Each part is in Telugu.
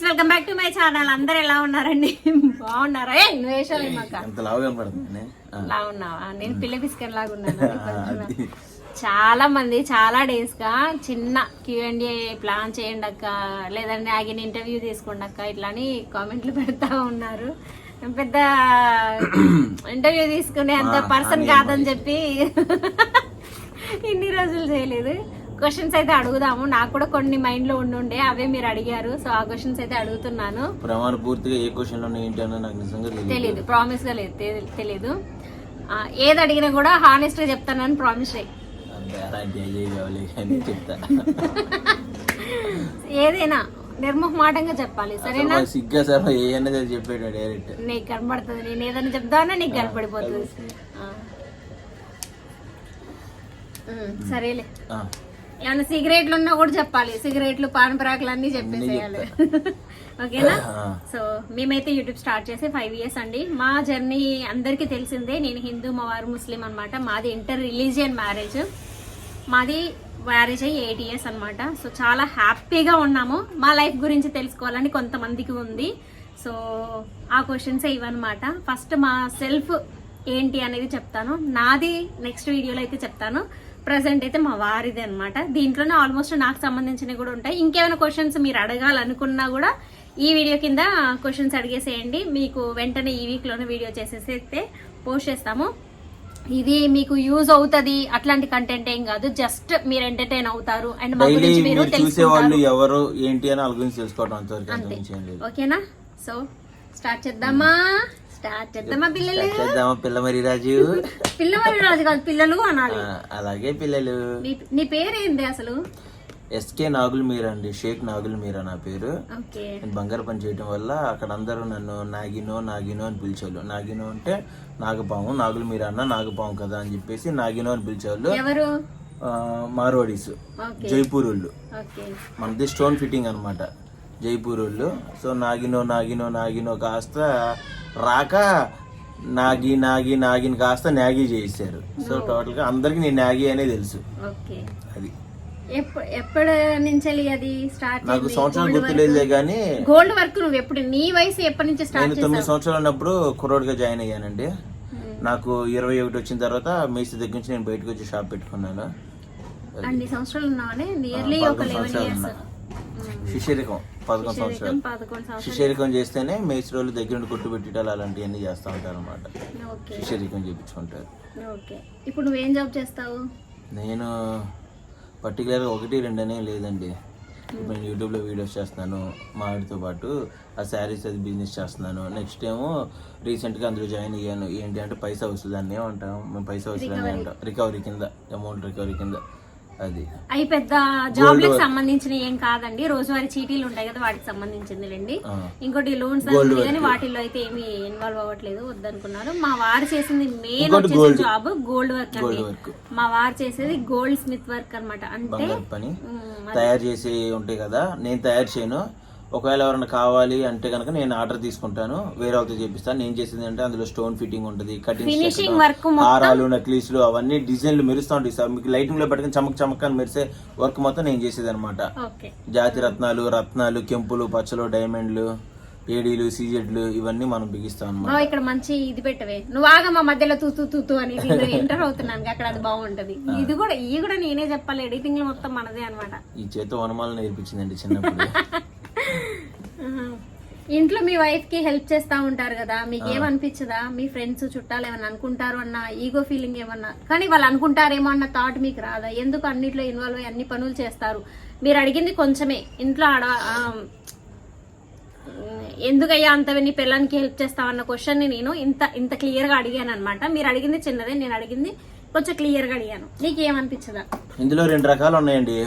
Friends welcome back to my channel. అందరు ఎలా ఉన్నారండి? బాగున్నారా? ఏ నువ్వు ఎంత లావు కనపడుతుంది ఎలా ఉన్నావా? నేను పిల్ల బిస్కెట్ లాగా ఉన్నాను. చాలా మంది చాలా డేస్గా చిన్న క్యూఎండి ప్లాన్ చేయండి అక్క. లేదంటే ఆగిన ఇంటర్వ్యూ తీసుకోండి అక్క. ఇట్లా అని కామెంట్లు పెడతా ఉన్నారు. నేను పెద్ద ఇంటర్వ్యూ తీసుకునే అంత పర్సన్ కాదని చెప్పి ఇన్ని రోజులు చేయలేదు. క్వశ్చన్స్ అయితే అడుగుదాము. నాకు కూడా కొన్ని మైండ్లో ఉండుండే అవే మీరు అడిగారు. సో ఆ క్వశ్చన్స్ అయితే అడుగుతున్నాను. ప్రమాణ పూర్తిగా ఏ క్వశ్చన్లో ఏంటి అన్న నాకు నిజంగా తెలియదు. ప్రామిస్గా లేదు. తె- తెలీదు. ఆ, ఏది అడిగినా కూడా హానెస్ట్గా చెప్తానని ప్రామిస్ ఏదైనా నిర్మోహమాటంగా చెప్పాలి. సరేనా? సిగ్గా సార్ ఏ అన్నది అది చెప్పాడు డైరెక్ట్ నీకు కనబడుతుంది. నేను ఏదైనా చెప్తానా నీకు కనపడిపోతుంది సరేలే. ఏమైనా సిగరెట్లు ఉన్నా కూడా చెప్పాలి. సిగరెట్లు పాన్ పరాకులు అన్ని చెప్పేసేయాలి. ఓకేనా? సో మేమైతే యూట్యూబ్ స్టార్ట్ చేసి ఫైవ్ ఇయర్స్ అండి. మా జర్నీ అందరికీ తెలిసిందే నేను హిందూ మా వారు ముస్లిం అనమాట మాది ఇంటర్ రిలీజియన్ మ్యారేజ్ మాది మ్యారేజ్ అయ్యి ఎయిట్ ఇయర్స్ అనమాట సో చాలా హ్యాపీగా ఉన్నాము. మా లైఫ్ గురించి తెలుసుకోవాలని కొంతమందికి ఉంది. సో ఆ క్వశ్చన్స్ ఇవన్నమాట ఫస్ట్ మా సెల్ఫ్ ఏంటి అనేది చెప్తాను. నాది నెక్స్ట్ వీడియోలో అయితే చెప్తాను. ప్రజెంట్ అయితే మా వారిది అనమాట దీంట్లోనే ఆల్మోస్ట్ నాకు సంబంధించినవి కూడా ఉంటాయి. ఇంకేమైనా క్వశ్చన్స్ మీరు అడగాలనుకున్నా కూడా ఈ వీడియో కింద క్వశ్చన్స్ అడిగేసేయండి. మీకు వెంటనే ఈ వీక్లోనే వీడియో చేసేసి అయితే పోస్ట్ చేస్తాము. ఇది మీకు యూజ్ అవుతది అట్లాంటి కంటెంట్ ఏం కాదు. జస్ట్ మీరు ఎంటర్టైన్ అవుతారు అండ్ మా గురించి మీరు మీరు చూసే వాళ్ళు తెలుసుకుంటారు. ఎవరు ఏంటి అని వాళ్ళ గురించి తెలుసుకోవడం అంతవరకు అంత ఓకేనా? సో స్టార్ట్ చేద్దామా? స్టార్ట్ చేద్దామా పిల్లలు? చేద్దామా పిల్ల మరి రాజు? పిల్లవారి రాజు కాదు పిల్లలు అనాలి. అలాగే పిల్లలు. నీ- నీ పేరేంది అసలు? ఎస్కే నాగుల్ మీరా అండి షేక్ నాగుల్ మీరా నా పేరు. నేను బంగారు పని చేయడం వల్ల అక్కడ అందరూ నన్ను నాగినో నాగినో అని పిలిచేవాళ్ళు. నాగినో అంటే నాగపాము నాగులు మీరు అన్న నాగపాము కదా అని చెప్పేసి నాగినో అని పిలిచేవాళ్ళు. మార్వాడీస్. జైపూర్ వాళ్ళు మనది స్టోన్ ఫిట్టింగ్ అనమాట జైపూర్ వాళ్ళు సో నాగినో నాగినో నాగినో కాస్త రాక నాగి నాగి నాగిని కాస్త నాగి చేశారు. సో టోటల్గా అందరికి నేను నాగి అనే తెలుసు. అది. ఎప్పుడు ఎప్పటి నుంచి అది స్టార్ట్ నాకు సంవత్సరాలు గుర్తులేదులే కానీ గోల్డ్ వర్క్ నువ్వు ఎప్పుడు నీ వయసు ఎప్పటి నుంచి స్టార్ట్ నేను తొమ్మిది సంవత్సరాలు ఉన్నప్పుడు కుర్రోడ్గా జాయిన్ అయ్యానండి. నాకు ఇరవై ఒకటి వచ్చిన తర్వాత మేసి దగ్గర నుంచి నేను బయటకు వచ్చి షాప్ పెట్టుకున్నాను. అన్ని సంవత్సరాలు ఉన్నావనే నియర్లీ ఒక లెవెన్ ఇయర్స్ ఉన్నా. పదకొండు సంవత్సరాలు. శిష్యరికం చేస్తేనే మేసి రోజులు దగ్గర నుండి కొట్టు పెట్టాలి అలాంటివన్నీ చేస్తూ ఉంటారు అనమాట శిష్యరికం చేయించుకుంటారు ఇప్పుడు నువ్వేం జాబ్ చేస్తావు? నేను పర్టికులర్గా ఒకటి రెండు అనే లేదండి. ఇప్పుడు నేను యూట్యూబ్లో వీడియోస్ చేస్తున్నాను మా ఆవిడతో పాటు ఆ శారీస్ అది బిజినెస్ చేస్తున్నాను. నెక్స్ట్ ఏమో రీసెంట్గా అందులో జాయిన్ అయ్యాను. ఏంటి అంటే పైసా వస్తుంది దాన్ని ఏమంటాం మేము పైసా వస్తుంది అని అంటాం. రికవరీ కింద అమౌంట్ రికవరీ కింద. అది. అవి పెద్ద జాబ్లకు సంబంధించిన ఏం కాదండి. రోజువారీ చీటీలు ఉంటాయి కదా వాటికి సంబంధించిందిలేండి. ఇంకోటి లోన్స్ కానీ వాటిల్లో అయితే ఏమి ఇన్వాల్వ్ అవ్వట్లేదు వద్దనుకున్నారు. మా వారు చేసింది మెయిన్ వచ్చేసి. జాబ్ గోల్డ్ వర్క్ అండి. మా వారు చేసేది గోల్డ్ స్మిత్ వర్క్ అన్నమాట. అంటే తయారు చేసి ఉంటాయి కదా నేను తయారు చేయను. ఒకవేళ ఎవరైనా కావాలి అంటే కనుక నేను ఆర్డర్ తీసుకుంటాను వేరే వాళ్ళతో చేపిస్తాను. నేను చేసేది అంటే అందులో స్టోన్ ఫిట్టింగ్ ఉంటుంది కటింగ్ హారాలు నక్లీస్లు అవన్నీ డిజైన్లు మెరుస్తూ ఉంటాయి సార్. మీకు లైటింగ్లో పెట్టుకుని చమక్ చమక్ అని మెరిసే వర్క్ మొత్తం నేను చేసేది అనమాట జాతి రత్నాలు రత్నాలు కెంపులు పచ్చలు డైమండ్లు ఏడీలు సీజెడ్లు ఇవన్నీ మనం బిగిస్తాం అనమాట ఇక్కడ మంచి ఇది పెట్టవే. నువ్వు ఆగమ్మా మధ్యలో తూతూ తూతూ అని ఎంటర్ అవుతున్నాను అక్కడ అది బాగుంటది. ఇది కూడా ఈ కూడా నేనే చెప్పాలి. ఎడిటింగ్ మొత్తం మనదే అన్నమాట. ఈ చేత వనమాలను నేర్పించిందండి చిన్నప్పుడు. ఇంట్లో మీ వైఫ్కి హెల్ప్ చేస్తా ఉంటారు కదా మీకు ఏమనిపించదా? మీ ఫ్రెండ్స్ చుట్టాలు ఏమన్నా అనుకుంటారు అన్న ఈగో ఫీలింగ్ ఏమన్నా? కానీ వాళ్ళు అనుకుంటారేమో అన్న థాట్ మీకు రాదా? ఎందుకు అన్నిట్లో ఇన్వాల్వ్ అయ్యి అన్ని పనులు చేస్తారు? మీరు అడిగింది కొంచెమే. ఇంట్లో ఆడ ఎందుకయ్యా అంత నీ పిల్లలకి హెల్ప్ చేస్తావన్న క్వశ్చన్ని నేను ఇంత ఇంత క్లియర్గా అడిగాను అనమాట మీరు అడిగింది చిన్నదే నేను అడిగింది కొంచెం క్లియర్గా అడిగాను. నీకు ఏమనిపించదా? ఇందులో రెండు రకాలు ఉన్నాయండి.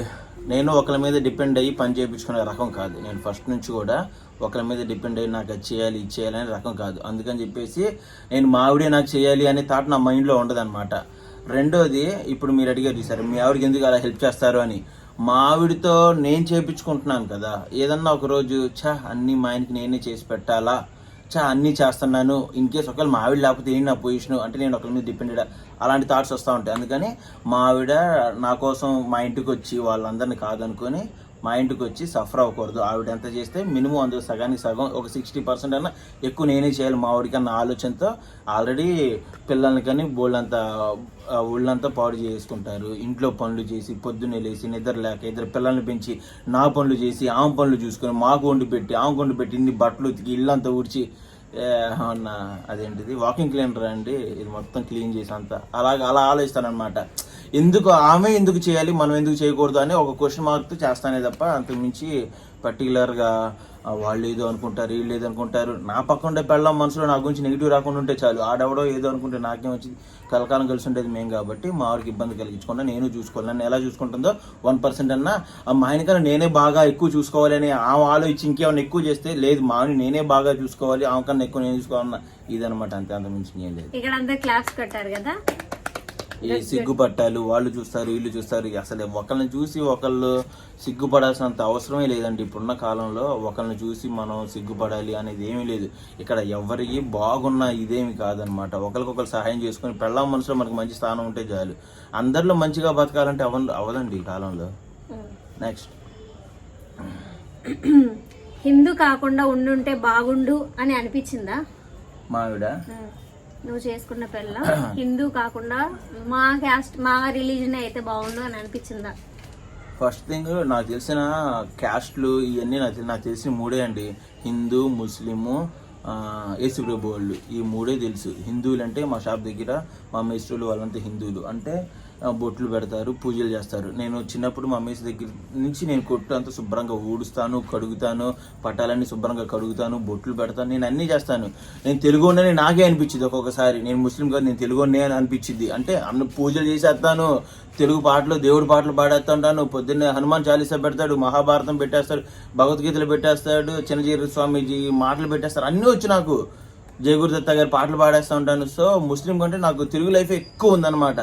నేను ఒకరి మీద డిపెండ్ అయ్యి పని చేయించుకునే రకం కాదు. నేను ఫస్ట్ నుంచి కూడా ఒకరి మీద డిపెండ్ అయ్యి నాకు అది చేయాలి ఇది చేయాలి అనే రకం కాదు. అందుకని చెప్పేసి నేను మా ఆవిడే నాకు చేయాలి అనే థాట్ నా మైండ్లో ఉండదన్నమాట. రెండోది ఇప్పుడు మీరు అడిగారు సరే మీ ఆవిడకి ఎందుకు అలా హెల్ప్ చేస్తారు అని. మా ఆవిడతో నేను చేయించుకుంటున్నాను కదా. ఏదన్నా ఒక రోజు ఛా అన్నీ మా ఆయనకి నేనే చేసి పెట్టాలా? చా అన్నీ చేస్తున్నాను. ఇన్ కేస్ ఒకవేళ మా ఆవిడ లేకపోతే ఏంటి నా పొజిషన్ అంటే నేను ఒకరి మీద డిపెండెడ్ అలాంటి థాట్స్ వస్తూ ఉంటాయి. అందుకని మా ఆవిడ నా కోసం మా ఇంటికి వచ్చి వాళ్ళందరినీ కాదనుకొని మా ఇంటికి వచ్చి సఫర్ అవ్వకూడదు. ఆవిడ ఎంత చేస్తే మినిమం అందులో సగానికి సగం ఒక సిక్స్టీ పర్సెంట్ అన్నా ఎక్కువ నేనే చేయాలి మా ఆవిడకి అన్న ఆలోచనతో ఆల్రెడీ పిల్లల్ని కానీ బోళ్ళంతా ఒళ్ళంతా పాడు చేసుకుంటారు. ఇంట్లో పనులు చేసి పొద్దున్నే లేచి నిద్ర లేక ఇద్దరు పిల్లల్ని పెంచి నా పనులు చేసి ఆమె పనులు చూసుకొని మాకు వండి పెట్టి ఆమె వండి పెట్టి ఇన్ని బట్టలు ఉతికి ఇల్లంతా ఊడ్చి అన్న అదేంటిది? వాకింగ్ క్లీనర్ అండి? ఇది మొత్తం క్లీన్ చేసి అంతా. అలాగ అలా ఆలోచిస్తానమాట ఎందుకు ఆమె ఎందుకు చేయాలి మనం ఎందుకు చేయకూడదు అని ఒక క్వశ్చన్ మార్క్తో చేస్తానే తప్ప అంతకుమించి పర్టికులర్గా వాళ్ళు ఏదో అనుకుంటారు వీళ్ళు ఏదో అనుకుంటారు. నా పక్క ఉండే పెళ్ళం మనసులో నా గురించి నెగిటివ్ రాకుండా ఉంటే చాలు. ఆడెవడో ఏదో అనుకుంటే నాకేం వచ్చింది? కలకాలం కలిసి ఉండేది మేము కాబట్టి మా వాడికి ఇబ్బంది కలిగించకుండా నేను చూసుకోవాలి. నన్ను ఎలా చూసుకుంటుందో వన్ పర్సెంట్ అన్నా ఆ మా ఆయనకన్నా నేనే బాగా ఎక్కువ చూసుకోవాలని ఆమె ఆలోచించి ఇంకేమైనా ఎక్కువ చేస్తే లేదు మా నేనే బాగా చూసుకోవాలి ఆమె కన్నా ఎక్కువ నేను చూసుకోవాలన్నా ఇదనమాట అంతే అంత మించి ఏం లేదు. ఇక్కడ అందరు క్లాప్స్ కట్టారు కదా? ఈ సిగ్గుపట్టాలు వాళ్ళు చూస్తారు వీళ్ళు చూస్తారు. అసలు ఒకళ్ళని చూసి ఒకళ్ళు సిగ్గుపడాల్సినంత అవసరమే లేదండి. ఇప్పుడున్న కాలంలో ఒకళ్ళని చూసి మనం సిగ్గుపడాలి అనేది ఏమీ లేదు. ఇక్కడ ఎవరికి బాగున్న ఇదేమి కాదనమాట ఒకరికొకరు సహాయం చేసుకుని పెళ్ళాం మనసులో మనకు మంచి స్థానం ఉంటే చాలు. అందరిలో మంచిగా బతకాలంటే అవ అవదండి ఈ కాలంలో. నెక్స్ట్ హిందూ కాకుండా ఉండుంటే బాగుండు అని అనిపించిందా? మావిడ నువ్వు చేసుకున్న పిల్ల హిందూ కాకుండా మా క్యాస్ట్ మా రిలీజన్ అయితే బాగుండు అని అనిపించిందా? ఫస్ట్ థింగ్ నాకు తెలిసిన క్యాస్ట్లు ఇవన్నీ నాకు నాకు తెలిసిన మూడే అండి. హిందూ ముస్లిము ఆ, యేసుప్రభు వాళ్ళు ఈ మూడే తెలుసు. హిందువులు అంటే మా షాప్ దగ్గర మా మేస్త్రులు వాళ్ళంతా హిందువులు. అంటే బొట్లు పెడతారు పూజలు చేస్తారు. నేను చిన్నప్పుడు మా అమ్మేసి దగ్గర నుంచి నేను కొట్టు అంతా శుభ్రంగా ఊడుస్తాను కడుగుతాను పట్టాలన్నీ శుభ్రంగా కడుగుతాను బొట్లు పెడతాను. నేను అన్నీ చేస్తాను. నేను తెలుగు ఉండని నాకే అనిపించింది ఒక్కొక్కసారి. నేను ముస్లిం కాదు నేను తెలుగు అని అనిపించింది. అంటే అన్ని పూజలు చేసేస్తాను తెలుగు పాటలు దేవుడి పాటలు పాడేస్తుంటాను. పొద్దున్నే హనుమాన్ చాలీసా పెడతాడు మహాభారతం పెట్టేస్తాడు భగవద్గీతలు పెట్టేస్తాడు చిన్నజీర స్వామీజీ మాటలు పెట్టేస్తారు. అన్నీ వచ్చు నాకు. జయగురుదత్త గారి పాటలు పాడేస్తూ ఉంటాను. సో ముస్లిం కంటే నాకు తెలుగు లైఫ్ ఎక్కువ ఉందన్నమాట.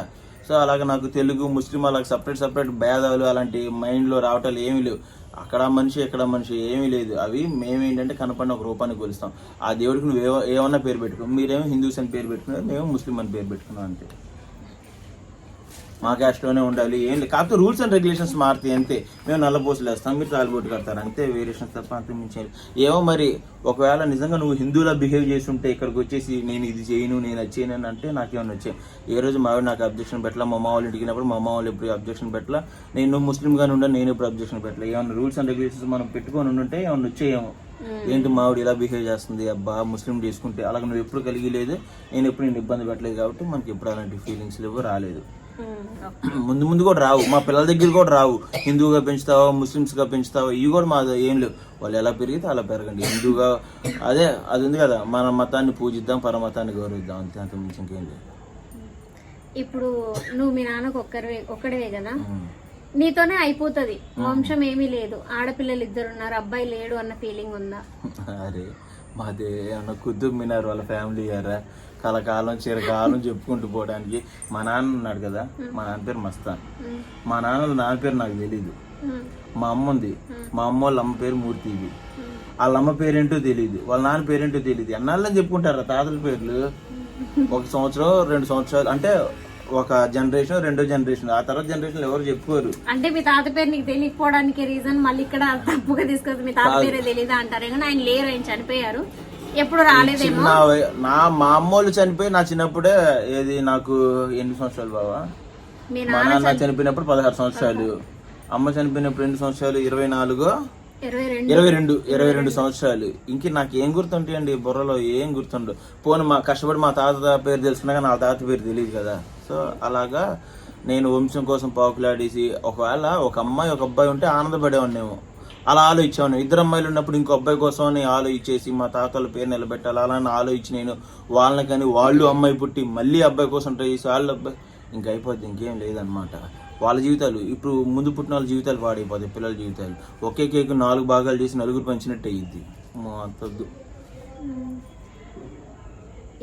సో అలాగే నాకు తెలుగు ముస్లిం అలాగే సపరేట్ సపరేట్ భేదాలు అలాంటి మైండ్లో రావటాలు ఏమీ లేవు. అక్కడ మనిషి ఇక్కడ మనిషి ఏమీ లేదు. అవి మేమేంటంటే కనపడిన ఒక రూపాన్ని కొలుస్తాం. ఆ దేవుడికి నువ్వు ఏమన్నా పేరు పెట్టుకో. మీరేమో హిందూస్ అని పేరు పెట్టుకున్నారు మేము ముస్లిం అని పేరు పెట్టుకున్నాం అంతే. మా క్యాస్ట్లోనే ఉండాలి. ఏం లేదు కాకపోతే రూల్స్ అండ్ రెగ్యులేషన్స్ మారుతాయి అంతే. మేము నల్లబోసులు వేస్తాం మీరు తాలిబొట్టు కడతారు. అంతే వేరియేషన్స్ తప్ప అంత మించి ఏమో మరి ఒకవేళ నిజంగా నువ్వు హిందువులా బిహేవ్ చేసి ఉంటే ఇక్కడికి వచ్చేసి నేను ఇది చేయను నేను అది చేయను అని అంటే నాకేమన్నా వచ్చాయి ఏ రోజు మా నాకు అబ్జెక్షన్ పెట్టలా? మా వాళ్ళ ఇంటికి వెళ్ళినప్పుడు మా వాళ్ళు ఎప్పుడు అబ్జెక్షన్ పెట్టలా? నేను ముస్లింగానే ఉండే నేను ఎప్పుడు అబ్జెక్షన్ పెట్టలే? ఏమన్నా రూల్స్ అండ్ రెగ్యులేషన్స్ మనం పెట్టుకొని ఉంటే ఏమన్నా వచ్చేయేమో? ఏంటి మావిడ ఇలా బిహేవ్ చేస్తుంది? అబ్బా ముస్లిం చేసుకుంటే అలాగ నువ్వు ఎప్పుడు కలిగి లేదు. నేను ఎప్పుడు నేను ఇబ్బంది పెట్టలేదు కాబట్టి మనకి ఎప్పుడు అలాంటి ఫీలింగ్స్ లేవు రాలేదు. ముందు ముందు కూడా రావు. మా పిల్లల దగ్గర కూడా రావు. హిందువుగా పెంచుతావా ముస్లిమ్స్గా పెంచుతావా? ఇవి కూడా మా ఏం లేవు. వాళ్ళు ఎలా పెరిగితే అలా పెరగండి. హిందువుగా అదే అది ఉంది కదా మన మతాన్ని పూజిద్దాం పరమతాన్ని గౌరవిద్దాం. అంతే అంత మించి ఇంకేం లేదు. ఇప్పుడు నువ్వు మీ నాన్నకు ఒక్కరివే ఒక్కడివే కదా. నీతోనే అయిపోతుంది. వంశం ఏమీ లేదు. ఆడపిల్లలు ఇద్దరు ఉన్నారు అబ్బాయి లేడు అన్న ఫీలింగ్ ఉందా? అరే మాది ఏమన్నా కుతుబ్ మినార్ వాళ్ళ ఫ్యామిలీ గారా? కలకాలం చిరకాలం చెప్పుకుంటూ పోవడానికి మా నాన్న ఉన్నాడు కదా మా నాన్న పేరు మస్తాన్. మా నాన్న నాన్న పేరు నాకు తెలీదు. ఉమ్, మా అమ్మ ఉంది. మా అమ్మ వాళ్ళ అమ్మ పేరు మూర్తి ఇది. వాళ్ళ అమ్మ పేరేంటో తెలియదు వాళ్ళ నాన్న పేరేంటో తెలియదు ఎన్నాళ్ళని చెప్పుకుంటారు తాతల పేర్లు? ఒక సంవత్సరం రెండు సంవత్సరాలు అంటే ఒక జనరేషన్ రెండో జనరేషన్ ఆ తర్వాత జనరేషన్ ఎవరు చెప్పుకోరు. అంటే మీ తాత పేరు నీకు తెలియకపోవడానికి రీజన్ మళ్ళీ ఇక్కడ తప్పుగా తీసుకొచ్చి మీ తాత పేరే తెలియదా అంటారు. ఆయన లేరు ఆయన చనిపోయారు. ఎప్పుడు రాలేదేమో. చిన్న వయ- నా మా అమ్మోళ్ళు చనిపోయి నా చిన్నప్పుడే ఏది నాకు ఎన్ని సంవత్సరాలు బావా? మీ మా నాన్న నాన్న చనిపోయినప్పుడు పదహారు సంవత్సరాలు. అమ్మ చనిపోయినప్పుడు ఎన్ని సంవత్సరాలు? ఇరవై నాలుగు ఇరవై రెండు ఇరవై రెండు ఇరవై రెండు సంవత్సరాలు. ఇంక నాకు ఏం గుర్తుంటాయండి బుర్రలో? ఏం గుర్తుండవు. పోను మా కష్టపడి మా తాత పేరు తెలుసుకున్నా కానీ నా తాత పేరు తెలియదు కదా. సో అలాగా నేను వంశం కోసం పాకులాడేసి ఒకవేళ ఒక అమ్మాయి ఒక అబ్బాయి ఉంటే ఆనందపడేవాడినేమో. అలా ఆలోచించాను ఇద్దరు అమ్మాయిలు ఉన్నప్పుడు ఇంకో అబ్బాయి కోసం అని ఆలోచించేసి మా తాతల పేరు నిలబెట్టాలి అలా అని ఆలోచించి నేను వాళ్ళని కానీ వాళ్ళు అమ్మాయి పుట్టి మళ్ళీ అబ్బాయి కోసం ట్రై చేసి వాళ్ళు అబ్బాయి ఇంక అయిపోద్ది ఇంకేం లేదనమాట వాళ్ళ జీవితాలు ఇప్పుడు ముందు పుట్టిన వాళ్ళ జీవితాలు పాడైపోతాయి పిల్లల జీవితాలు. ఒకే కేక్ నాలుగు భాగాలు చేసి నలుగురు పంచినట్టు అయ్యిద్ది అంతద్దు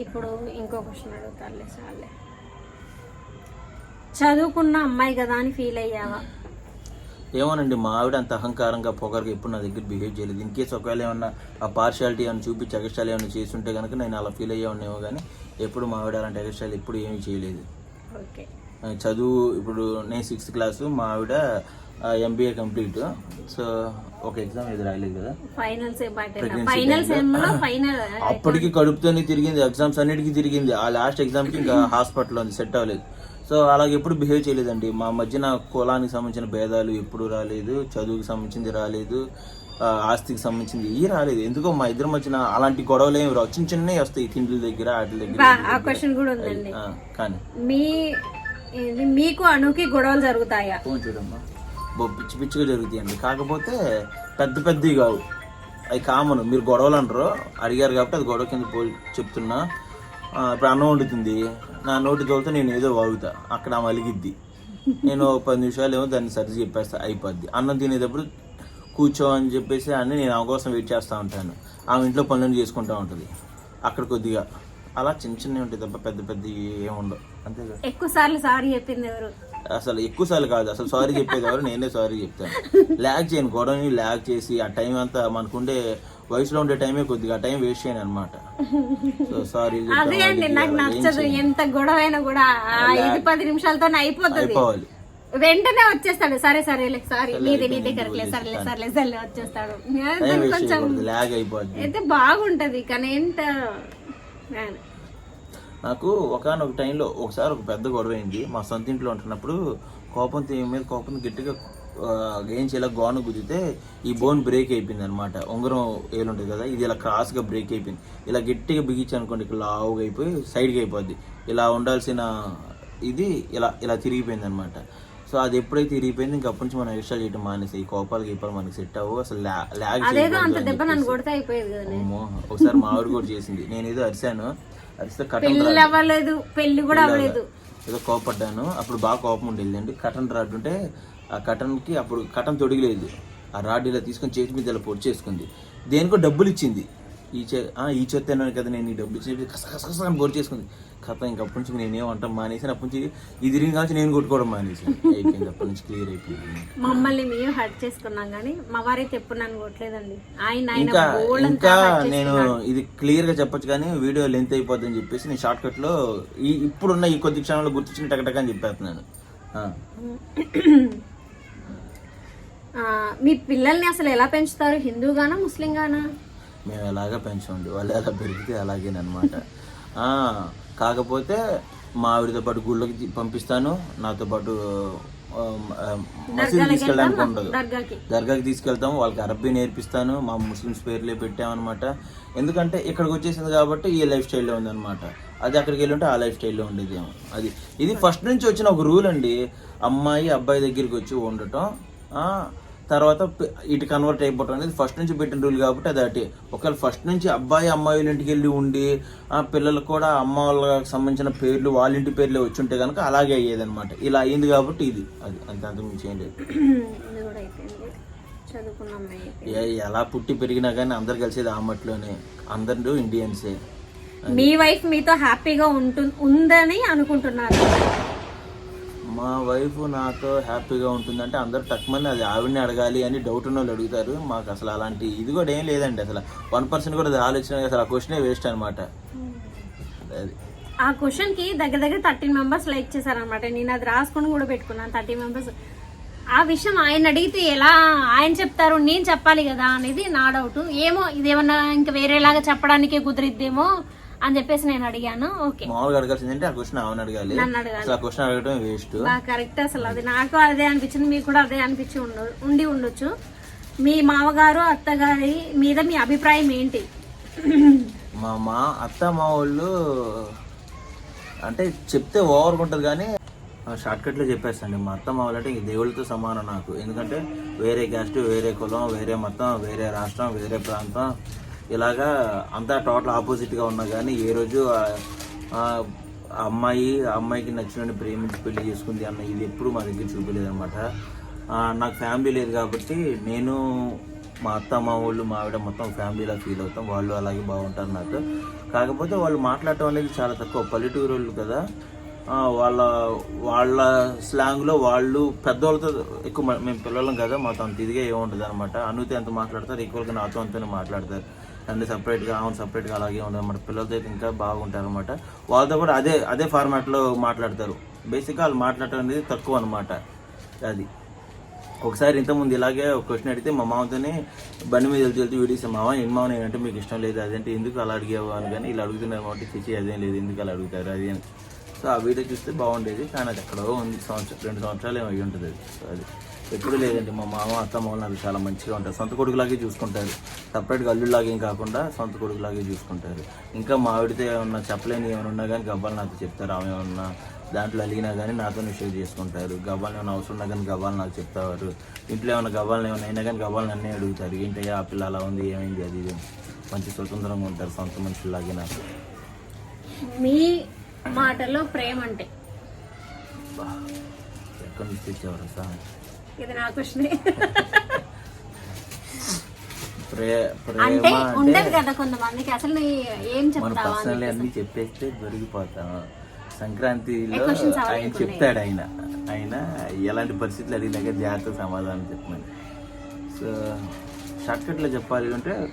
ఇప్పుడు ఇంకో క్వశ్చన్ అడుగుతారులే చాలే చదువుకున్న అమ్మాయి కదా అని ఫీల్ అయ్యావా? ఏమోనండి మా ఆవిడ అంత అహంకారంగా పొగరుగా ఎప్పుడు నా దగ్గర బిహేవ్ చేయలేదు. ఇన్ కేసు ఒకవేళ ఏమన్నా ఆ పార్షాలిటీ ఏమైనా చూపించి ఎగస్ట్రాలు ఏమైనా చేసి ఉంటే కనుక నేను అలా ఫీల్ అయ్యేవాడినేమో కానీ ఎప్పుడు మా ఆవిడ అలాంటి ఎగస్ట్రాలు ఎప్పుడు ఏమీ చేయలేదు. చదువు ఇప్పుడు నేను సిక్స్త్ క్లాసు మా ఆవిడ ఎంబీఏ కంప్లీట్ సో ఒక ఎగ్జామ్ ఇది రాయలేదు కదా? అప్పటికి కడుపుతోనే తిరిగింది ఎగ్జామ్స్ అన్నిటికీ తిరిగింది. ఆ లాస్ట్ ఎగ్జామ్కి ఇంకా హాస్పిటల్ ఉంది సెట్ అవ్వలేదు. సో అలాగే ఎప్పుడు బిహేవ్ చేయలేదండి. మా మధ్యన కులానికి సంబంధించిన భేదాలు ఎప్పుడు రాలేదు చదువుకి సంబంధించింది రాలేదు ఆస్తికి సంబంధించింది ఏ రాలేదు. ఎందుకో మా ఇద్దరి మధ్యన అలాంటి గొడవలు ఏమి రావు. చిన్న చిన్నవి వస్తాయి తిండ్ల దగ్గర వాటి దగ్గర ఆ క్వశ్చన్ కూడా ఉందండి. కానీ. మీ మీకు అనుకి గొడవలు జరుగుతాయా? చూడమ్మా. బో పిచ్చి పిచ్చిగా జరుగుతాయండి. కాకపోతే పెద్ద పెద్దవి కావు. అవి కామన్. మీరు గొడవలు అంటారు అడిగారు కాబట్టి అది గొడవ కింద పోయి చెప్తున్నా. ఇప్పుడు అన్నం వండుతుంది. నా నోటి తోలితే నేను ఏదో వాగుతా. అక్కడ ఆమె అలిగిద్ది. నేను ఒక పది నిమిషాలు ఏమో దాన్ని సరి చెప్పేస్తా అయిపోద్ది. అన్నం తినేటప్పుడు కూర్చో అని చెప్పేసి అన్ని నేను ఆమె కోసం వెయిట్ చేస్తూ ఉంటాను. ఆమె ఇంట్లో పనులను చేసుకుంటూ ఉంటుంది. అక్కడ కొద్దిగా అలా చిన్న చిన్నవి ఉంటాయి తప్ప పెద్ద పెద్ద ఏముండవు అంతేగా ఎక్కువ సార్లు సారీ చెప్పింది ఎవరు? అసలు ఎక్కువ సార్లు కాదు. అసలు సారీ చెప్పేది ఎవరు? నేనే సారీ చెప్తాను. ల్యాగ్ చేయను. గొడవని ల్యాగ్ చేసి ఆ టైం అంతా మనకుండే వయసులో ఉండే టైమే కొద్దిగా టైం వేస్ట్ చేయను అనమాట సో సారీ అదే అండి నాకు నచ్చదు ఎంత గొడవ అయినా కూడా ఐదు పది నిమిషాలతో అయిపోతుంది. అయిపోవాలి. వెంటనే వచ్చేస్తాడు సరే సరేలే సారీ నీది నీది కరెక్ట్లే సరేలే సరేలే సరేలే వచ్చేస్తాడు. కొంచెం ల్యాగ్ అయిపోద్ది. అయితే బాగుంటది కానీ ఎంత నాకు ఒకనొక టైంలో ఒకసారి ఒక పెద్ద గొడవ అయింది మా సొంత ఇంట్లో ఉంటున్నప్పుడు కోపం మీద కోపం గట్టిగా గేయించి ఇలా గోన గుద్దితే ఈ బోన్ బ్రేక్ అయిపోయింది అనమాట ఉంగరం ఏలు ఉంటుంది కదా ఇది ఇలా క్రాస్గా బ్రేక్ అయిపోయింది. ఇలా గట్టిగా బిగించి అనుకోండి ఇక్కడ లావుగా అయిపోయి సైడ్కి అయిపోద్ది. ఇలా ఉండాల్సిన ఇది ఇలా ఇలా తిరిగిపోయింది అనమాట సో అది ఎప్పుడైతే తిరిగిపోయింది ఇంకా అప్పటి నుంచి మనం ఎక్స్ట్రా చేయడం మానేసి ఈ కోపాలు గీపాలు మనకి సెట్ అవ్వు. అసలు లా- ల్యాగ్ అదేదో చేయకూడదు అంత అని దెబ్బ నన్ను చెప్పేసి. కొడితే అయిపోయేది కదా అమ్మో, ఒకసారి మా ఆవిడ కూడా చేసింది. నేను ఏదో అరిశాను. అరిస్తే కట్టం పెళ్ళి అవ్వలేదు పెళ్ళి కూడా అవ్వలేదు. ఏదో కోపడ్డాను. అప్పుడు బాగా కోపం ఉండేదండి కటన్ రాడ్ ఉంటే ఆ కటన్కి అప్పుడు కటన్ తొడిగలేదు. ఆ రాడ్ ఇలా తీసుకొని చేతి మీద ఇలా పొడి చేసుకుంది. దేనికో డబ్బులు ఇచ్చింది. ఈ చే ఈ చెత్తేనా కదా నేను ఈ డబ్బులు ఇచ్చి కస కస కస అని పొడి చేసుకుంది. కథ ఇంకా అప్పటి నుంచి నేనేం అంటాం మానేసి అప్పటి నుంచి ఇది తిరిగి కాల్చి నేను కొట్టుకోవడం మానేసి అయిపోయింది. అప్పటి నుంచి క్లియర్ అయిపోయింది. మమ్మల్ని మేము హర్ట్ చేసుకున్నాం కానీ మా వారైతే ఎప్పుడు నన్ను కొట్టలేదండి. ఆయన ఇంకా ఇంకా నేను. ఇది క్లియర్గా చెప్పొచ్చు కానీ వీడియో లెంత్ అయిపోద్దని చెప్పేసి నేను షార్ట్ కట్లో ఈ ఇప్పుడున్న ఈ కొద్ది క్షణంలో గుర్తించిన టకటక అని చెప్పేస్తున్నాను. మీ పిల్లల్ని అసలు ఎలా పెంచుతారు? హిందూగానా ముస్లింగానా? మేము ఎలాగా పెంచండి వాళ్ళు ఎలా పెరిగితే అలాగేనమాట కాకపోతే మా ఆవిడతో పాటు గుళ్ళకి పంపిస్తాను. నాతో పాటు మసీదు తీసుకెళ్ళడానికి ఉండదు. దర్గాకి. తీసుకెళ్తాము. వాళ్ళకి అరబ్బీ నేర్పిస్తాను. మా ముస్లిమ్స్ పేర్లే పెట్టామన్నమాట. ఎందుకంటే ఇక్కడికి వచ్చేసింది కాబట్టి ఈ లైఫ్ స్టైల్లో ఉందన్నమాట. అది అక్కడికి వెళ్ళి ఉంటే ఆ లైఫ్ స్టైల్లో ఉండేదేమో. అది ఇది ఫస్ట్ నుంచి వచ్చిన ఒక రూల్ అండి. అమ్మాయి అబ్బాయి దగ్గరికి వచ్చి ఉండటం. తర్వాత ఇటు కన్వర్ట్ అయిపోవటం అనేది ఫస్ట్ నుంచి పెట్టిన రూల్ కాబట్టి అది అటే. ఒకవేళ ఫస్ట్ నుంచి అబ్బాయి అమ్మాయి వాళ్ళ ఇంటికి వెళ్ళి ఉండి ఆ పిల్లలకు కూడా అమ్మ వాళ్ళకి సంబంధించిన పేర్లు వాళ్ళ ఇంటి పేర్లే వచ్చి ఉంటే కనుక అలాగే అయ్యేదన్నమాట. ఇలా అయింది కాబట్టి ఇది. అది అంత అంతకుమించి ఏం లేదు. ఎలా పుట్టి పెరిగినా కానీ అందరు కలిసేది ఆ మట్టిలోనే. అందరూ ఇండియన్సే మీ వైఫ్ మీతో హ్యాపీగా ఉంటు ఉందని అనుకుంటున్నారు. మా వైఫ్ నాతో హ్యాపీగా ఉంటుందంటే అందరు తక్కువని అది ఆవిడని అడగాలి అని డౌట్ ఉన్న వాళ్ళు అడుగుతారు. మాకు అసలు అలాంటి ఇది కూడా ఏం లేదండి అసలు. వన్ పర్సెంట్ కూడా అది ఆలోచన అసలు ఆ క్వశ్చనే వేస్ట్ అనమాట అది. ఆ క్వశ్చన్కి దగ్గర దగ్గర థర్టీన్ మెంబర్స్ లైక్ చేశారనమాట నేను అది రాసుకొని కూడా పెట్టుకున్నాను థర్టీ మెంబర్స్ ఆ విషయం ఆయన అడిగితే ఎలా ఆయన చెప్తారు నేను చెప్పాలి కదా అనేది నా డౌట్ ఏమో ఇదేమన్నా ఇంకా వేరేలాగా చెప్పడానికే కుదిరిద్దేమో అని చెప్పేసి నేను అడిగాను. ఓకే. మామూలుగా అడగాల్సిందంటే? ఆ క్వశ్చన్ ఆమెను అడగాలి. నన్ను అడగాలి. అసలు ఆ క్వశ్చన్ అడగడం వేస్ట్ బాగా కరెక్ట్ అసలు అది. నాకు అదే అనిపించింది మీకు కూడా అదే అనిపించి ఉండ ఉండి ఉండొచ్చు. మీ మామగారు అత్తగారి మీద మీ అభిప్రాయం ఏంటి? మా మా అత్త మా వాళ్ళు అంటే చెప్తే ఓవర్గా ఉంటుంది కానీ షార్ట్ కట్లో చెప్పేస్తాండి మా అత్త మా వాళ్ళు అంటే ఇంక దేవుళ్ళతో సమానం నాకు. ఎందుకంటే వేరే క్యాస్ట్ వేరే కులం వేరే మతం వేరే రాష్ట్రం వేరే ప్రాంతం. ఇలాగా అంతా టోటల్ ఆపోజిట్గా ఉన్నా కానీ ఏ రోజు ఆ- అమ్మాయి అమ్మాయికి నచ్చిన ప్రేమించి పెళ్ళి చేసుకుంది అన్న ఇది ఎప్పుడు మా దగ్గర చూపలేదు అనమాట నాకు ఫ్యామిలీ లేదు కాబట్టి నేను మా అత్త మా వాళ్ళు మా ఆవిడ మొత్తం ఫ్యామిలీలా ఫీల్ అవుతాం. వాళ్ళు అలాగే బాగుంటారు నాకు. కాకపోతే వాళ్ళు మాట్లాడటం అనేది చాలా తక్కువ. పల్లెటూరు వాళ్ళు కదా వాళ్ళ వాళ్ళ స్లాంగ్లో వాళ్ళు పెద్దవాళ్ళతో ఎక్కువ మేము పిల్లలం కదా మాతో అంత ఇదిగా ఏముంటుంది అనమాట అనుతే ఎంత మాట్లాడతారు ఈక్వల్గా నాతో అంతనే మాట్లాడతారు. తండ్రి సపరేట్గా అవును సపరేట్గా అలాగే ఉండదు అనమాట పిల్లలతో అయితే ఇంకా బాగుంటారు అనమాట వాళ్ళతో కూడా అదే అదే ఫార్మాట్లో మాట్లాడతారు. బేసిక్గా వాళ్ళు మాట్లాడటం అనేది తక్కువ అనమాట అది. ఒకసారి ఇంతకుముందు ఇలాగే ఒక క్వశ్చన్ అడిగితే మా మామతోనే బండి మీద వెళ్తూ వెళ్తూ వీడియోస్ మామ ఏం మామ నేనంటే మీకు ఇష్టం లేదు అదంటే ఎందుకు అలా అడిగావు? అని కానీ ఇలా అడుగుతున్నారు కాబట్టి చేసి అదేం లేదు ఎందుకు అలా అడుగుతారు? అది అని. సో ఆ వీడియో చూస్తే బాగుండేది. కానీ అది ఎక్కడో ఉంది సంవత్సరం రెండు సంవత్సరాలు ఏమో ఉంటుంది. అది అది ఎప్పుడు లేదండి. మా మామ అత్తమ్మ వాళ్ళు నాకు చాలా మంచిగా ఉంటారు. సొంత కొడుకులాగే చూసుకుంటారు. సపరేట్గా అల్లులాగా ఏం కాకుండా సొంత కొడుకులాగే చూసుకుంటారు. ఇంకా మా ఆవిడతో ఏమన్నా చెప్పలేని ఏమైనా ఉన్నా కానీ గబ్బాలు నాతో చెప్తారు. ఆమె ఏమన్నా దాంట్లో అలిగినా కానీ నాతో షేర్ చేసుకుంటారు. గవ్వాలు ఏమైనా అవసరం ఉన్నా కానీ గవ్వాలు నాకు చెప్తారు. ఇంట్లో ఏమైనా గవ్వాలు ఏమైనా అయినా కానీ గవ్వాలు నన్నే అడుగుతారు. ఏంటయ్యా ఆ పిల్ల అలా ఉంది ఏమైంది? అది ఇది. మంచి స్వతంత్రంగా ఉంటారు సొంత మనుషుల్లాగే నాకు. మీ మాటలో ప్రేమ అంటే? ఎక్కడి నుంచి తెచ్చేవారు సార్? ఇది నా క్వశ్చనే. అంటే ప్రేమ ఉండదు కదా కొంతమందికి. అసలు ఏం మన చెప్తావా పర్సనల్. అన్ని చెప్పేస్తే దొరికిపోతాం. సంక్రాంతిలో ఆయన. చెప్తాడు ఆయన. ఆయన ఎలాంటి పరిస్థితులు అడిగినాక జాగ్రత్త సమాధానం చెప్పమని. సో షార్ట్కట్లో చెప్పాలి అంటే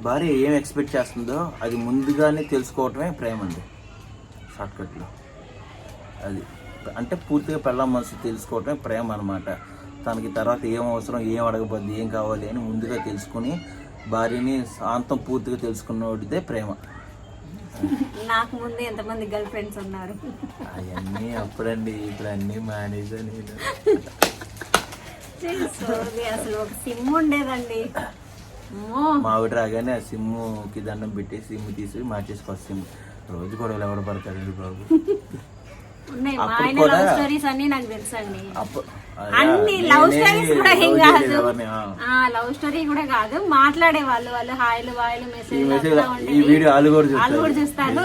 భార్య ఏం ఎక్స్పెక్ట్ చేస్తుందో అది ముందుగానే తెలుసుకోవటమే ప్రేమ అండి. షార్ట్కట్లో అది అంటే పూర్తిగా పెళ్ళ మనసు తెలుసుకోవటమే ప్రేమ అనమాట తనకి తర్వాత ఏం అవసరం ఏం అడగబోద్ది ఏం కావాలి అని ముందుగా తెలుసుకుని భార్యని శాంతం పూర్తిగా తెలుసుకున్నోడిదే ప్రేమ. నాకు ముందు ఎంతమంది గర్ల్ ఫ్రెండ్స్ ఉన్నారు. అవన్నీ అప్పుడండి ఇప్పుడు అన్నీ నేను సోది అసలు ఒక సిమ్ ఉండేదండి. అమ్మో మా ఆవిడ రాగానే ఆ సిమ్ముకి దండం పెట్టి సిమ్ తీసి మార్చేసుకోవచ్చు సిమ్. రోజు గొడవలు ఎవరు పడతారండి బాబు? ఉన్నాయి మా అప్పుడు ఆయన లవ్ స్టోరీస్ అన్ని నాకు తెలుసండి. అప్పు- అన్ని లవ్ స్టోరీస్ కూడా ఏం కాదు. లవ్ స్టోరీ కూడా కాదు. మాట్లాడే వాళ్ళు వాళ్ళు హాయిలు వాయిలు మెసేజ్ ఈ వీడియో వాళ్ళు కూడా చూస్తారు.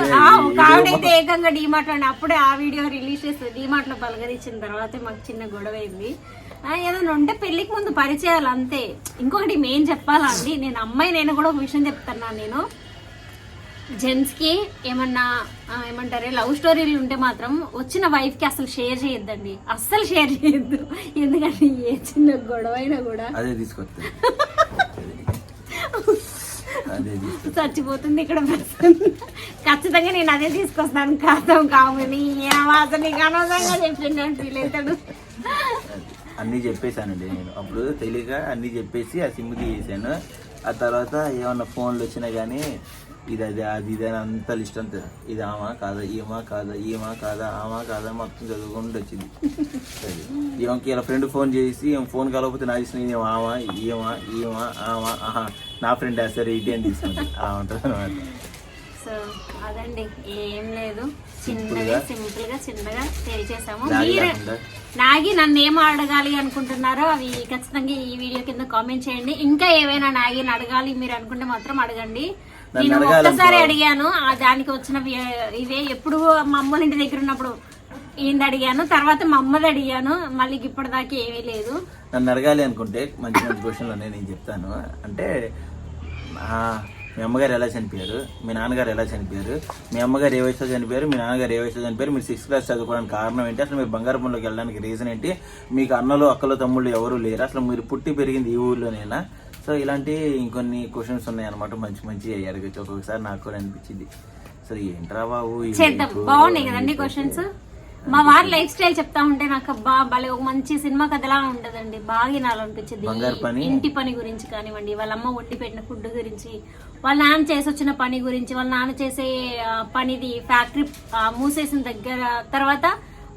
ఒక ఆవిడైతే ఏకంగా డీమార్ట్లో అప్పుడే ఆ వీడియో రిలీజ్ చేస్తే డీమార్ట్లో పలకరించిన తర్వాత మాకు చిన్న గొడవ అయింది. ఆ, ఏదైనా ఉంటే పెళ్ళికి ముందు పరిచయాలు అంతే. ఇంకొకటి మేం చెప్పాలా అండి? నేను అమ్మాయి నేను కూడా ఒక విషయం చెప్తున్నాను నేను. జెంట్స్కి ఏమన్నా ఏమంటారు లవ్ స్టోరీలు ఉంటే మాత్రం వచ్చిన వైఫ్కి అసలు షేర్ చేయొద్దండి. అస్సలు షేర్ చేయొద్దు. ఎందుకంటే ఏ చిన్న గొడవ అయినా కూడా అదే తీసుకొస్తుంది చచ్చిపోతుంది ఇక్కడ. ఖచ్చితంగా నేను అదే తీసుకొస్తాను. కాదాం కామని నీకు అనవసరంగా చెప్పిండు ఫీల్ అవుతాడు అన్నీ చెప్పేశానండి నేను. అప్పుడు తెలియక అన్నీ చెప్పేసి ఆ సిమ్ తీసేసాను ఆ తర్వాత ఏమన్నా ఫోన్లు వచ్చినా కానీ ఇది అది అది ఇది అని అంత లిస్ట్ అంత. ఇది ఆమా కాదా ఈమా కాదా ఈమా కాదా ఆమా కాదా మొత్తం చదువుకుంటూ వచ్చింది. సరే. ఈమెకి ఇలా ఫ్రెండ్ ఫోన్ చేసి ఏం ఫోన్ కలవకపోతే నా ఇష్టం ఏం ఆమా ఈమా ఈమా ఆమా ఆహా నా ఫ్రెండ్? సరే ఇది అని తీసుకుంది. ఆ ఉంటుంది అనమాట సో అదండి. ఏం లేదు. చిన్నగా సింపుల్గా చిన్నగా తేల్చేసాము మీరు. నాగి నన్ను ఏం అడగాలి అనుకుంటున్నారో అవి ఖచ్చితంగా ఈ వీడియో కింద కామెంట్ చేయండి. ఇంకా ఏవైనా నాగిని అడగాలి మీరు అనుకుంటే మాత్రం అడగండి. నేను ఒక్కసారి అడిగాను ఆ దానికి వచ్చిన ఇవే ఎప్పుడు మా అమ్మల ఇంటి దగ్గర ఉన్నప్పుడు ఈయన అడిగాను తర్వాత మా అమ్మది అడిగాను మళ్ళీ ఇప్పటిదాకా ఏమీ లేదు. నన్ను అడగాలి అనుకుంటే మంచి మంచి క్వశ్చన్లు నేను చెప్తాను. అంటే మీ అమ్మగారు ఎలా చనిపోయారు? మీ నాన్నగారు ఎలా చనిపోయారు? మీ అమ్మగారు ఏ వయసులో చనిపోయారు? మీ నాన్నగారు ఏ వయసులో చనిపోయారు? మీరు సిక్స్త్ క్లాస్ చదువుకోవడానికి కారణం ఏంటి? అసలు మీరు బంగారపురంలోకి వెళ్ళడానికి రీజన్ ఏంటి? మీకు అన్నలు అక్కలు తమ్ముళ్ళు ఎవరు లేరు. అసలు మీరు పుట్టి పెరిగింది ఈ ఊర్లోనేనా? సో ఇలాంటి ఇంకొన్ని క్వశ్చన్స్ ఉన్నాయి అనమాట మంచి మంచి అడగచ్చు. ఒక్కొక్కసారి నాకు కూడా అనిపించింది. అసలు ఏంట్రా బాబు బాగున్నాయి కదండి క్వశ్చన్స్ మా వారి లైఫ్ స్టైల్ చెప్తా ఉంటే నాకు అబ్బా భలే ఒక మంచి సినిమా కథలా ఉంటదండి. బాగా వినాలనిపించింది. ఇంటి పని గురించి కానివ్వండి వాళ్ళ అమ్మ వండి పెట్టిన ఫుడ్ గురించి వాళ్ళ నాన్న చేసి వచ్చిన పని గురించి వాళ్ళ నాన్న చేసే పనిది ఫ్యాక్టరీ మూసేసిన దగ్గర తర్వాత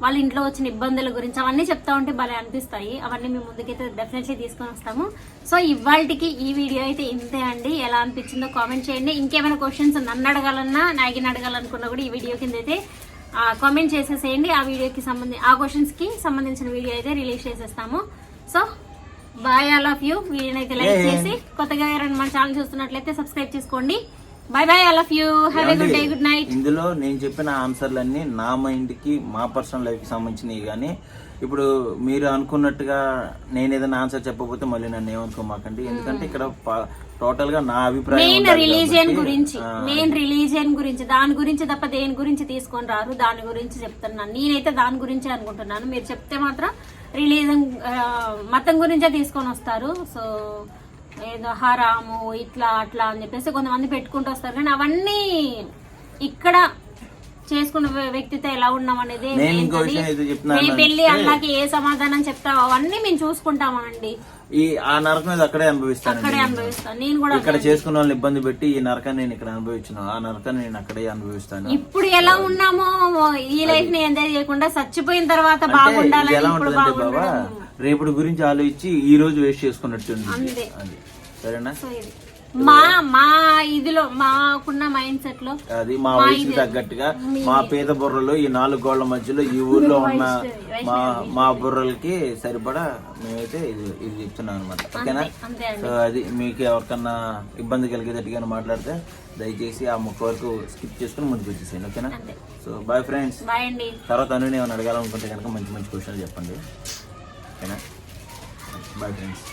వాళ్ళ ఇంట్లో వచ్చిన ఇబ్బందుల గురించి అవన్నీ చెప్తా ఉంటే భలే అనిపిస్తాయి. అవన్నీ మేము ముందుకైతే డెఫినెట్లీ తీసుకొని వస్తాము. సో ఇవాళకి ఈ వీడియో అయితే ఇంతే అండి. ఎలా అనిపించిందో కామెంట్ చేయండి. ఇంకేమైనా క్వశ్చన్స్ నన్ను అడగాలన్నా నాగిని అడగాలనుకున్నా కూడా ఈ వీడియో కింద అయితే కామెంట్ చేసేసేయండి. ఆ వీడియోకి సంబంధించి ఆ క్వశ్చన్స్కి సంబంధించిన వీడియో అయితే రిలీజ్ చేసేస్తాము. So bye all of you వీడియోని అయితే లైక్ చేసి కొత్తగా ఎవరైనా మన ఛానల్ చూస్తున్నట్లయితే సబ్స్క్రైబ్ చేసుకోండి. Bye bye all of you have a good day good night ఇందులో నేను చెప్పిన ఆన్సర్లన్నీ నా మైండ్కి మా పర్సనల్ లైఫ్కి సంబంధించినవి కానీ ఇప్పుడు మీరు అనుకున్నట్టుగా నేను ఏదైనా ఆన్సర్ చెప్పకపోతే మళ్ళీ నన్ను ఏమనుకోమాకండి? ఎందుకంటే ఇక్కడ టోటల్గా నా అభిప్రాయం మెయిన్ రిలీజియన్ గురించి మెయిన్ రిలీజియన్ గురించి దాని గురించి తప్ప దేని గురించి తీసుకొని రారు దాని గురించి చెప్తున్నాను. నేనైతే దాని గురించి అనుకుంటున్నాను. మీరు చెప్తే మాత్రం రిలీజన్ మతం గురించే తీసుకొని వస్తారు. సో ఏదో హరాము ఇట్లా అట్లా అని చెప్పేసి కొంతమంది పెట్టుకుంటూ వస్తారు. కానీ అవన్నీ ఇక్కడ చేసుకున్న వ్య- వ్యక్తితో ఎలా ఉన్నాం అనేది మీ పెళ్ళి అన్నాకి ఏ సమాధానం చెప్తావో అవన్నీ మేము చూసుకుంటామండి ఈ ఆ నరకం మీద అక్కడే అనుభవిస్తాను. నేను కూడా ఇక్కడ చేసుకున్న వాళ్ళని ఇబ్బంది పెట్టి ఈ నరకాన్ని నేను ఇక్కడ అనుభవించిన ఆ నరకాన్ని నేను అక్కడే అనుభవిస్తాను. ఇప్పుడు ఎలా ఉన్నామో ఈ లైఫ్ని ఎంజాయ్ చేయకుండా చచ్చిపోయిన తర్వాత ఇది ఎలా ఉంటుందంటే బాబా రేపటి గురించి ఆలోచించి ఈ రోజు వేస్ట్ చేసుకున్నట్టుంది. అది. సరేనా? మా మా ఇదిలో మాకున్న మైండ్ సెట్లో అది మా వయసుకి తగ్గట్టుగా మా పేద బుర్రలు ఈ నాలుగు గోళ్ళ మధ్యలో ఈ ఊర్లో ఉన్న మా మా బుర్రలకి సరిపడా మేమైతే ఇది ఇది చెప్తున్నాం అనమాట ఓకేనా? సో అది మీకు ఎవరికన్నా ఇబ్బంది కలిగేటట్టుగా మాట్లాడితే దయచేసి ఆ ముక్క వరకు స్కిప్ చేసుకుని ముందుకు వచ్చేసేయండి ఓకేనా? సో బాయ్ ఫ్రెండ్స్ తర్వాత అను ఏమైనా అడగాలనుకుంటే కనుక మంచి మంచి క్వశ్చన్లు చెప్పండి. ఓకేనా? Bye friends